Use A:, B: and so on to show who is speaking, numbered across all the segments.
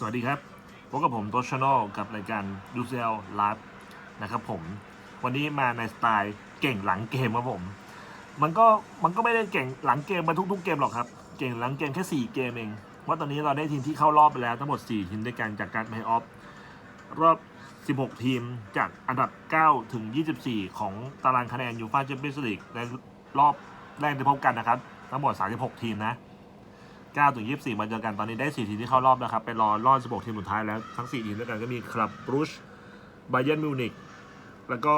A: สวัสดีครับ พบกับผมโตชโนลกับรายการดูเซลไลฟ์นะครับผม วันนี้มาในสไตล์เก่งหลังเกมครับผม มันก็มันก็ไม่ได้เก่งหลังเกมมาทุกๆเกมหรอกครับ เก่งหลังเกมแค่ 4 เกมเองเพราะตอนนี้เราได้ทีมที่เข้ารอบไปแล้วทั้งหมด 4 ทีมด้วยกันจากการเพย์ออฟรอบ 16 ทีมจากอันดับ 9 ถึง 24 ของตารางคะแนนยูฟ่าแชมเปี้ยนส์ลีกในรอบแรกที่พบกันนะครับ ทั้งหมด 36 ทีมนะ 9ถึง24มาเจอกันตอนนี้ได้ 4 ทีมที่เข้ารอบแล้วครับ ไปรอรอบ16 ทีมสุดท้ายแล้ว ทั้ง 4 ทีมด้วยกันก็มีคลับบรูชไบเยนมิวนิกแล้วก็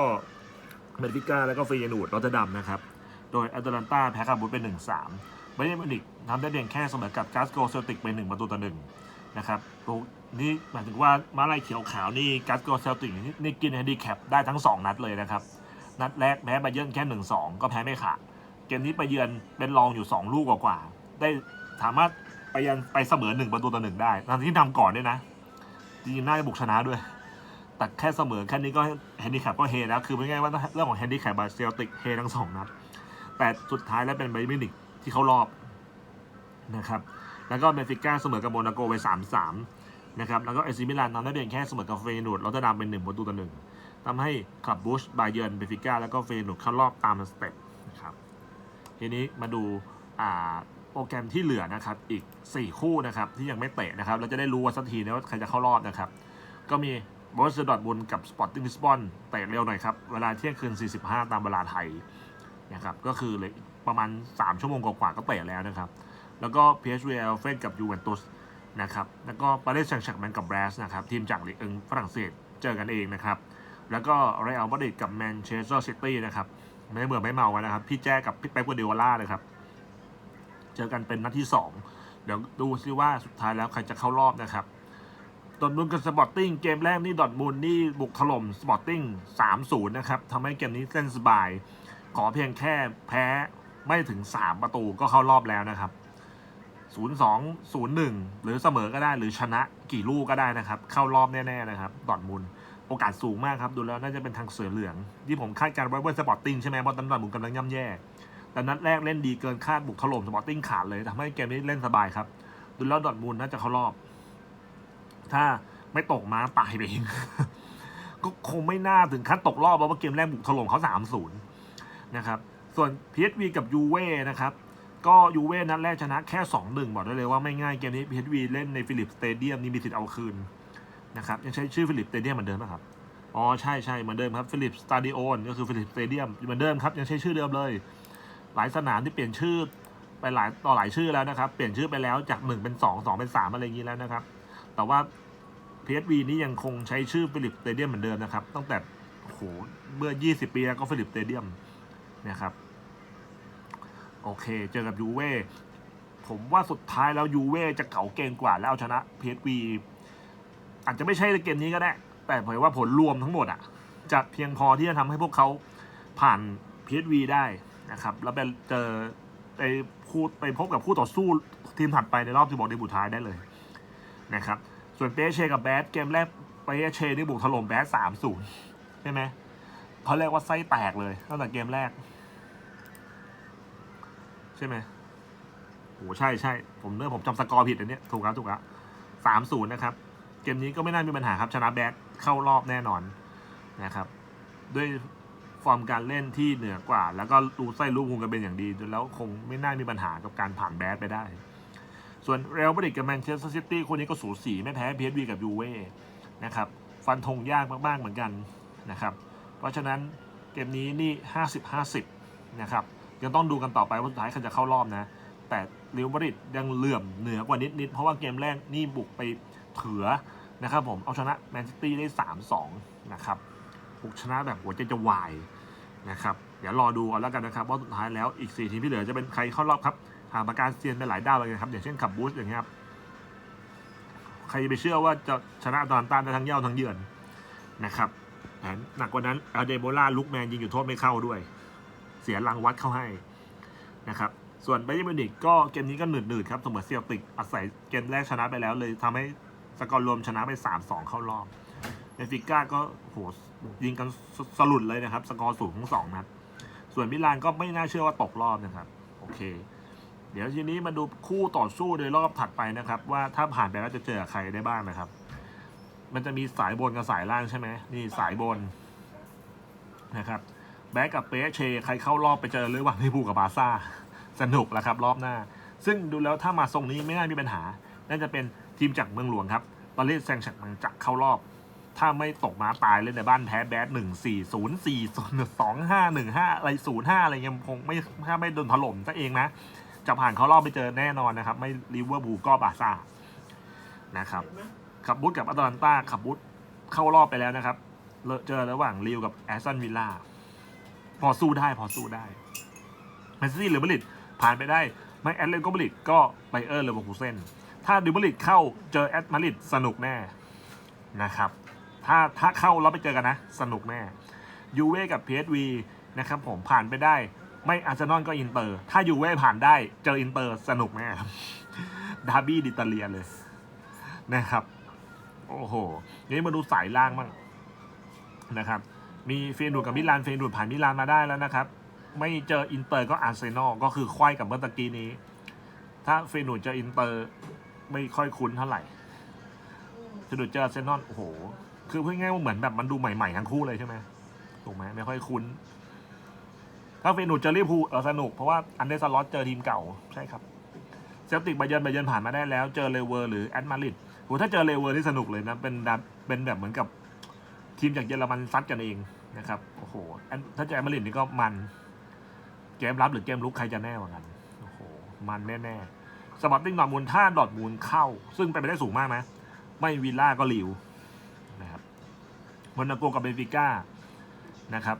A: เบนฟิก้าแล้วก็เฟยนูดรอตเตอร์ดัมนะครับ โดยแอตแลนตาแพ้คาร์บูเป็น 1-3ไบเยนมิวนิกทำได้เพียงแค่เสมอกับกาสโกเซลติกเป็น1ประตูต่อ1นะครับตรงนี่หมายถึงว่ามาลายเขียวขาวนี่กาสโกเซลติกนี่กินแฮนดี้แคปได้ทั้ง 2 นัดเลยนะครับ นัดแรกแพ้ไบเยนแค่ 1-2 ก็แพ้ไม่ขาดเกมนี้ไปเยือนเป็นรองอยู่ 2 ลูกกว่าๆได้ สามารถไปยันไปเสมอหนึ่งประตูต่อหนึ่งได้ตอนที่นำก่อนด้วยนะ จริงๆน่าจะบุกชนะด้วย แต่แค่เสมอแค่นี้ก็แฮนดี้แคปก็เฮแล้ว คือไม่ง่ายว่าเรื่องของแฮนดี้แคปบาเซลติกเฮทั้งสองนัด แต่สุดท้ายแล้วเป็นไบรมินิกที่เข้ารอบนะครับ แล้วก็เบนฟิก้าเสมอกับโมนาโกไปสามสามนะครับ แล้วก็เอซิมิลานทำได้เพียงแค่เสมอกับเฟยนูดเราจะดำเป็นหนึ่งประตูต่อหนึ่งทำให้คลับบูชบาเยิร์นเบนฟิก้าแล้วก็เฟยนูดเข้ารอบตามสเต็ปนะครับ ทีนี้มาดูอ่า รแกรมที่เหลือนะครับอีก 4 คู่นะครับที่ยังไม่เตะนะครับเราจะได้รู้ว่าสักทีนะว่าใครจะเข้ารอบนะครับ ก็มีบอสเซดอร์บุนกับสปอร์ติ้งลิสบอนเตะเร็วหน่อยครับ เวลาเที่ยงคืน 45 ตามเวลาไทยนะครับก็คือเลยประมาณ 3 ชั่วโมงกว่าๆก็เตะแล้วนะครับ แล้วก็ PSV เอลเฟนกับยูเวนตุสนะครับแล้วก็ปารีสแซงต์แชร์แมงกับแบรสนะครับทีมจากลีกเอิงฝรั่งเศสเจอกันเองนะครับแล้วก็เรอัลมาดริดกับแมนเชสเตอร์ซิตี้นะครับไม่เบื่อไม่เมากันนะครับ พี่แจ้กับพี่เป๊กกัวเดโอล่าเลยครับ เจอกันเป็นนัดที่ 2 เดี๋ยวดูซิว่าสุดท้ายแล้วใครจะเข้ารอบนะครับดอทมุนด์กับสปอร์ติ้งเกมแรกนี่ดอทมุนด์นี่บุกถล่มสปอร์ติ้ง3-0 นะครับทำให้เกมนี้เส้นสบาย ขอเพียงแค่แพ้ไม่ถึง 3 ประตูก็เข้ารอบแล้วนะครับ 0-2 0-1 หรือเสมอก็ได้หรือชนะกี่ลูกก็ได้นะครับ เข้ารอบแน่ๆนะครับดอทมุนด์โอกาสสูงมากครับ ดูแล้วน่าจะเป็นทางเสือเหลือง ที่ผมคาดการณ์ไว้ว่าสปอร์ติ้งใช่ไหมเพราะตอนนั้นดอร์ทมุนด์กำลังย่ำแย่ แต่นัดแรกเล่นดีเกินคาดบุกถล่มสปอร์ติ้งขาดเลยทำให้เกมนี้เล่นสบายครับดูแล้วดอทมูลน่าจะเข้ารอบ ถ้าไม่ตกมาตายไปเอง ก็คงไม่น่าถึงขั้นตกรอบเพราะว่าเกมแรกบุกถล่มเขาสามศูนย์นะครับ ส่วน PSV กับยูเว่นะครับ ก็ยูเว่นัดแรกชนะแค่สองหนึ่งบอกได้เลยว่าไม่ง่ายเกมนี้ PSV เล่นในฟิลิปสเตเดียมนี่มีสิทธิ์เอาคืนนะครับยังใช้ชื่อฟิลิปสเตเดียมเหมือนเดิมนะครับอ๋อใช่ใช่เหมือนเดิมครับฟิลิปสตาดิโอนก็คือฟิลิปสเตเดียมเหมือนเดิมครับยังใช้ชื่อเดิมเลย หลายสนามที่เปลี่ยนชื่อไปหลายต่อหลายชื่อแล้วนะครับ เปลี่ยนชื่อไปแล้วจากหนึ่งเป็นสองสองเป็นสามอะไรอย่างนี้แล้วนะครับ แต่ว่า PSV นี่ยังคงใช้ชื่อฟิลิปสเตเดียมเหมือนเดิมนะครับ ตั้งแต่โหเมื่อ 20 ปีแล้วก็ฟิลิปสเตเดียมนะครับ โอเค เจอกับยูเว่ผมว่าสุดท้ายแล้วยูเว่จะเก่าเก่งกว่าแล้วเอาชนะ PSV อาจจะไม่ใช่ในเกมนี้ก็ได้ แต่เผยว่าผลรวมทั้งหมดอะจะเพียงพอที่จะทำให้พวกเขาผ่าน PSV ได้ นะครับ แล้วไปเจอไปคู่ไปพบกับคู่ต่อสู้ทีมถัดไปในรอบที่บอกในบุตท้ายได้เลยนะครับ ส่วนเปเชกับแบดเกมแรกเปเชนี่บุกถล่มแบดสามศูนย์ใช่ไหมเขาเรียกว่าไส้แตกเลยตั้งแต่เกมแรก ใช่ไหมโอ้ใช่ใช่ผมเนื่อผมจำสกอร์ผิดอันนี้ถูกแล้วถูกแล้วสามศูนย์นะครับ เกมนี้ก็ไม่น่ามีปัญหาครับชนะแบดเข้ารอบแน่นอนนะครับ ด้วย ร์มการเล่นที่เหนือกว่า แล้วก็รูไส้รูพุงกันเป็นอย่างดีจนแล้วคงไม่น่ามีปัญหากับการผ่านแบดไปได้ ส่วนเรอัลมาดริดกับแมนเชสเตอร์ซิตี้คนนี้ก็สูสีไม่แพ้พีเอสวีกับยูเว่นะครับฟันธงยากมากๆเหมือนกันนะครับ เพราะฉะนั้นเกมนี้นี่ 50 50 นะครับ ยังต้องดูกันต่อไปว่าสุดท้ายใครจะเข้ารอบนะ แต่เรอัลมาดริดยังเหลื่อมเหนือกว่านิดๆเพราะว่าเกมแรกนี่บุกไปเถือนะครับผมเอาชนะแมนซิตี้ได้ 3-2 นะครับบุกชนะแบบหัวใจจะวาย นะครับเดี๋ยวรอดูกันแล้วกันนะครับว่าสุดท้ายแล้วอีก 4 ทีมที่เหลือจะเป็นใครเข้ารอบครับหาประกาศเซียนไปหลายดาวเลยนะครับอย่างเช่นขับบูสอย่างเงี้ยครับใครจะไปเชื่อว่าจะชนะตอนต้านได้ทั้งเย่าทั้งเยือนนะครับแถมหนักกว่านั้นอาเดโบล่าลุกแมนยิงอยู่โทษไม่เข้าด้วย เสียรางวัดเข้าให้นะครับส่วนไบเยอร์มิวนิกก็เกมนี้ก็หนืดๆครับเสมอเซียลติกอาศัยเกมแรกชนะไปแล้วเลยทำให้สกอร์รวมชนะไป 3-2 เข้ารอบ เบฟิก้าก็โหยิงกันสสลุดเลยนะครับ สกอร์สูงทั้งสองนัดส่วนมิลานก็ไม่น่าเชื่อว่าตกรอบนะครับ โอเค เดี๋ยวทีนี้มาดูคู่ต่อสู้ในรอบถัดไปนะครับ ว่าถ้าผ่านไปแล้วจะเจอใครได้บ้างนะครับ มันจะมีสายบนกับสายล่างใช่ไหมนี่สายบนนะครับแบ็กกับเปเช ใครเข้ารอบไปเจอระหว่างลิเวอร์พูลกับบาซ่า สนุกแล้วครับ รอบหน้า ซึ่งดูแล้วถ้ามาทรงนี้ไม่น่ามีปัญหา น่าจะเป็นทีมจากเมืองหลวงครับปารีสแซงต์แชร์กมันจะเข้ารอบ ถ้าไม่ตกมาตายเล่นในบ้านแพ้แบดหนึ่งสี่ศูนย์สี่ศูนย์สองห้าหนึ่งห้าอะไรศูนย์ห้าอะไรเงี้ยคงไม่ถ้าไม่โดนถล่มซะเองนะ จะผ่านเขารอบไปเจอแน่นอนนะครับ ไม่ลิเวอร์พูลก็บาซ่านะครับขับบุตกับอัตแลนตาขับบุตเข้ารอบไปแล้วนะครับเจอระหว่างลิวกับแอสตันวิลล่าพอสู้ได้พอสู้ได้แมนซิตี้หรือมาริดผ่านไปได้ไม่แอตเลติกมาริดก็ไบเออร์เลเวอร์คูเซนถ้าดิวมาริดเข้าเจอแอตมาริดสนุกแน่นะครับ ถ้าถ้าเข้าแล้วไปเจอกันนะ สนุกแน่ยูเว่กับเอสวีนะครับผมผ่านไปได้ ไม่อาร์เซนอลก็อินเตอร์ ถ้ายูเว่ผ่านได้เจออินเตอร์สนุกแน่ครับดาร์บี้ดิตาเลียเลยนะครับ โอ้โห นี่มาดูสายล่างบ้างนะครับ มีเฟยนูร์กับมิลาน เฟยนูร์ผ่านมิลานมาได้แล้วนะครับ ไม่เจออินเตอร์ก็อาร์เซนอลก็คือควายกับเมื่อตะกี้นี้ ถ้าเฟยนูร์เจออินเตอร์ไม่ค่อยคุ้นเท่าไหร่เฟยนูเจออาร์เซนอลโอ้โห คือพูดง่ายว่าเหมือนแบบมันดูใหม่ๆทั้งคู่เลยใช่ไหมถูกไหมไม่ค่อยคุ้น ถ้าเฟยนูเจอร์พูเออสนุกเพราะว่าอันเดอร์สล็อตเจอทีมเก่าใช่ครับเซลติกบาเยิร์นบาเยินผ่านมาได้แล้ว เจอเลเวอร์หรือแอตมาริดโหถ้าเจอเลเวอร์นี่สนุกเลยนะ เป็นดับเป็นแบบเหมือนกับทีมจากเยอรมันซัดกันเองนะครับโอ้โหถ้าเจอแอตมาริดนี่ก็มันเกมรับหรือเกมลุกใครจะแน่กว่ากันโอ้โหมันแน่ๆสปอร์ติ้งดอร์ทมูลถ้าดอร์ทมูลเข้า ซึ่งเป็นไปได้สูงมากนะ ไม่วิลล่าก็ลิว โมนาโกกับเบนฟิก้านะครับ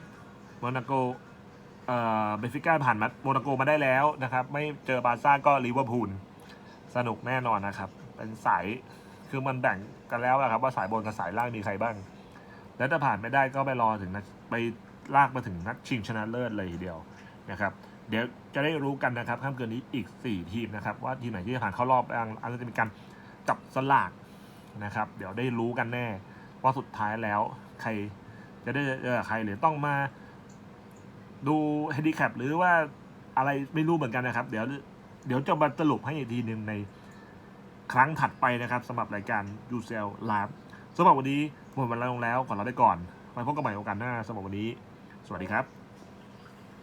A: โมนาโกเอ่อเบนฟิก้าผ่านมาโมนาโกมาได้แล้วนะครับ ไม่เจอบาร์ซ่าก็ลิเวอร์พูลสนุกแน่นอนนะครับ เป็นสายคือมันแบ่งกันแล้วอะครับ ว่าสายบนกับสายล่างมีใครบ้าง แล้วถ้าผ่านไม่ได้ก็ไปรอถึงนัดไปลากมาถึงนัดชิงชนะเลิศเลยทีเดียวนะครับ เดี๋ยวจะได้รู้กันนะครับค่ำคืนนี้อีก 4 ทีมนะครับ ว่าทีมไหนที่จะผ่านเข้ารอบบ้างอาจจะมีการจับสลากนะครับ เดี๋ยวได้รู้กันแน่ ว่าสุดท้ายแล้วใครจะได้เจอใครหรือต้องมาดูเฮดิแคปหรือว่าอะไรไม่รู้เหมือนกันนะครับ เดี๋ยวเดี๋ยวจะมาสรุปให้อีกทีหนึ่งในครั้งถัดไปนะครับสำหรับรายการ UCL Live สำหรับวันนี้หมดเวลาลงแล้วขอลาไปก่อนไว้พบกันใหม่โอกาสหน้าสำหรับวันนี้ สวัสดีครับ